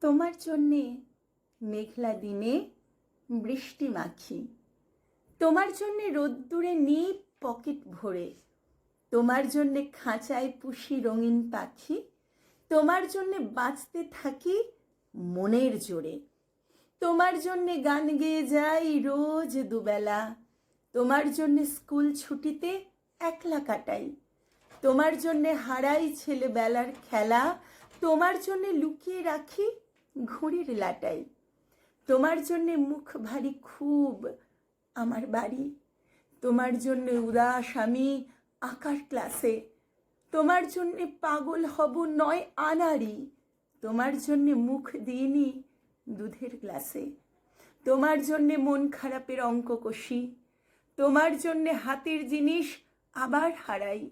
তোমার জন্যে মেঘলা দিনে বৃষ্টি মাখি। তোমার জন্যে রোদ্দুরে নিই পকেট ভরে। তোমার জন্যে খাঁচায় পুষি রঙিন পাখি। তোমার জন্যে বাঁচতে থাকি মনের জোরে। তোমার জন্যে গান গেয়ে যাই রোজ দুবেলা। তোমার জন্যে স্কুল ছুটিতে একলা কাটাই। তোমার জন্যে হারাই ছেলেবেলার খেলা। তোমার জন্যে লুকিয়ে রাখি ঘুড়ির লাটাই। তোমার জন্যে মুখ ভারী খুব আমার বাড়ি। তোমার জন্যে উদাস আমি আঁকার ক্লাসে। তোমার জন্যে পাগল হব নয় আনারি তোমার জন্যে মুখ দিইনি দুধের গ্লাসে। তোমার জন্যে মন খারাপের অঙ্ক কষি। তোমার জন্যে হাতের জিনিস আবার হারাই।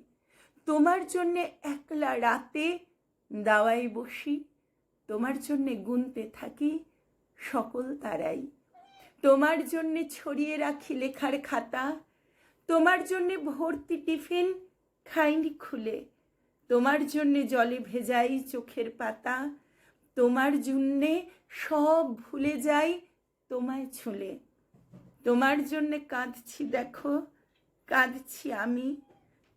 তোমার জন্যে একলা রাতে দাওয়ায় বসি। তোমার জন্যে গুনতে থাকি সকল তারাই। তোমার জন্যে ছড়িয়ে রাখি লেখার খাতা। তোমার জন্যে ভর্তি টিফিন খাইনি খুলে। তোমার জন্যে জলে ভেজাই চোখের পাতা। তোমার জন্যে সব ভুলে যাই তোমায় ছুলে। তোমার জন্যে কাঁদছি দেখো, কাঁদছি আমি।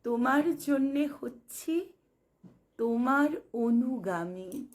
তোমার জন্যে হচ্ছি তোমার অনুগামী।